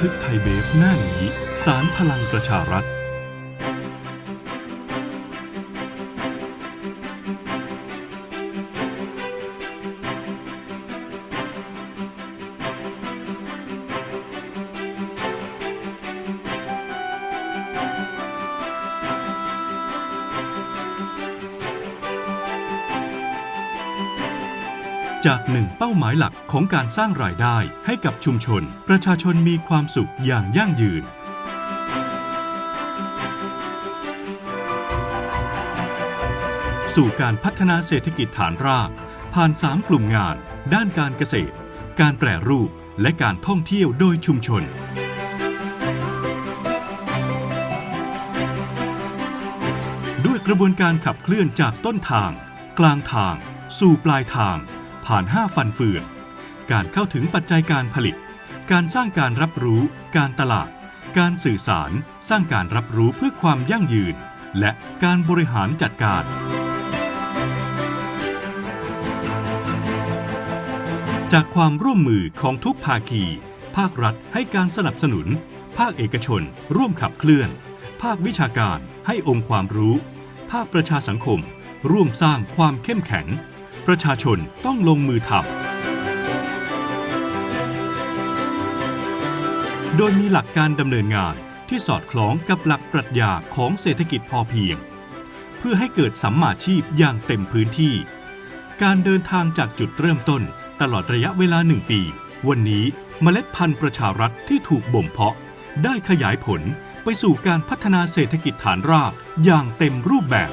ทึกไทยเบฟหน้านี้ สารพลังประชารัฐ จากหนึ่งเป้าหมายหลักของการสร้างรายได้ให้กับชุมชน ประชาชนมีความสุขอย่างยั่งยืน สู่การพัฒนาเศรษฐกิจฐานราก ผ่าน 3 กลุ่มงาน ด้านการเกษตร การแปรรูป และการท่องเที่ยวโดยชุมชนด้วยกระบวนการขับเคลื่อนจากต้นทาง กลางทาง สู่ปลายทาง ผ่าน 5 ฟันเฟืองการเข้าถึงปัจจัยการผลิต การสร้างการรับรู้ การตลาด การสื่อสาร สร้างการรับรู้เพื่อความยั่งยืน และการบริหารจัดการ จากความร่วมมือของทุกภาคี ภาครัฐให้การสนับสนุน ภาคเอกชน ร่วมขับเคลื่อน ภาควิชาการให้องค์ความรู้ ภาคประชาสังคม ร่วมสร้างความเข้มแข็ง ประชาชนต้องลงมือทำ โดยมีหลักการดำเนินงานที่สอดคล้องกับหลักปรัชญาของเศรษฐกิจพอเพียง เพื่อให้เกิดสัมมาชีพอย่างเต็มพื้นที่ การเดินทางจากจุดเริ่มต้นตลอดระยะเวลาหนึ่งปี วันนี้เมล็ดพันธุ์ประชารัฐที่ถูกบ่มเพาะ ได้ขยายผลไปสู่การพัฒนาเศรษฐกิจฐานรากอย่างเต็มรูปแบบ